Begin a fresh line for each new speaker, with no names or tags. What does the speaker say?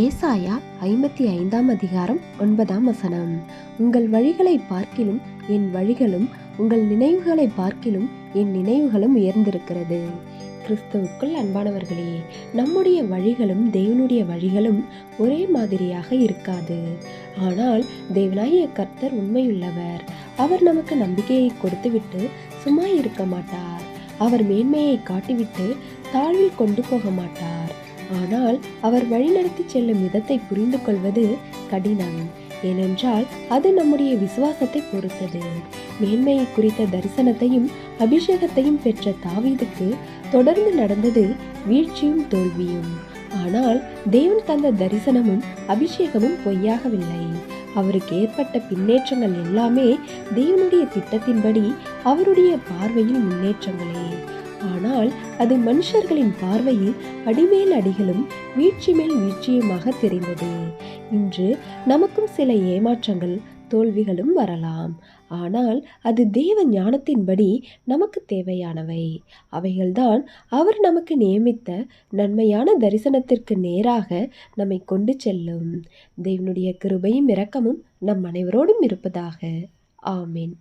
ஏசாயா ஐம்பத்தி ஐந்தாம் அதிகாரம் ஒன்பதாம் வசனம். உங்கள் வழிகளை பார்க்கிலும் என் வழிகளும் உங்கள் நினைவுகளை பார்க்கிலும் என் நினைவுகளும் உயர்ந்திருக்கிறது. கிறிஸ்துவுக்குள் அன்பானவர்களே நம்முடைய வழிகளும் தேவனுடைய வழிகளும் ஒரே மாதிரியாக இருக்காது. ஆனால் தேவனாகிய கர்த்தர் உண்மையுள்ளவர். அவர் நமக்கு நம்பிக்கையை கொடுத்துவிட்டு சும்மா இருக்க மாட்டார். அவர் மேன்மையை காட்டிவிட்டு தாழ்வில் கொண்டு போக மாட்டார். ஆனால் அவர் வழிநடத்தி செல்லும் விதத்தை புரிந்து கொள்வது கடினம். ஏனென்றால் அது நம்முடைய விசுவாசத்தை பொறுத்தது. மேன்மையை குறித்த தரிசனத்தையும் அபிஷேகத்தையும் பெற்ற தாவீதுக்கு தொடர்ந்து நடந்தது வீழ்ச்சியும் தோல்வியும். ஆனால் தேவன் தந்த தரிசனமும் அபிஷேகமும் பொய்யாகவில்லை. அவருக்கு ஏற்பட்ட பின்னேற்றங்கள் எல்லாமே தேவனுடைய திட்டத்தின்படி அவருடைய பார்வையில் முன்னேற்றங்களே. ஆனால் அது மனுஷர்களின் பார்வையில் அடிமேல் அடிகளும் வீழ்ச்சி மேல் வீழ்ச்சியுமாக தெரிந்தது. இன்று நமக்கும் சில ஏமாற்றங்கள் தோல்விகளும் வரலாம். ஆனால் அது தேவ ஞானத்தின்படி நமக்கு தேவையானவை. அவைகள்தான் அவர் நமக்கு நியமித்த நன்மையான தரிசனத்திற்கு நேராக நம்மை கொண்டு செல்லும். தேவனுடைய கிருபையும் இரக்கமும் நம் அனைவரோடும் இருப்பதாக. ஆமீன்.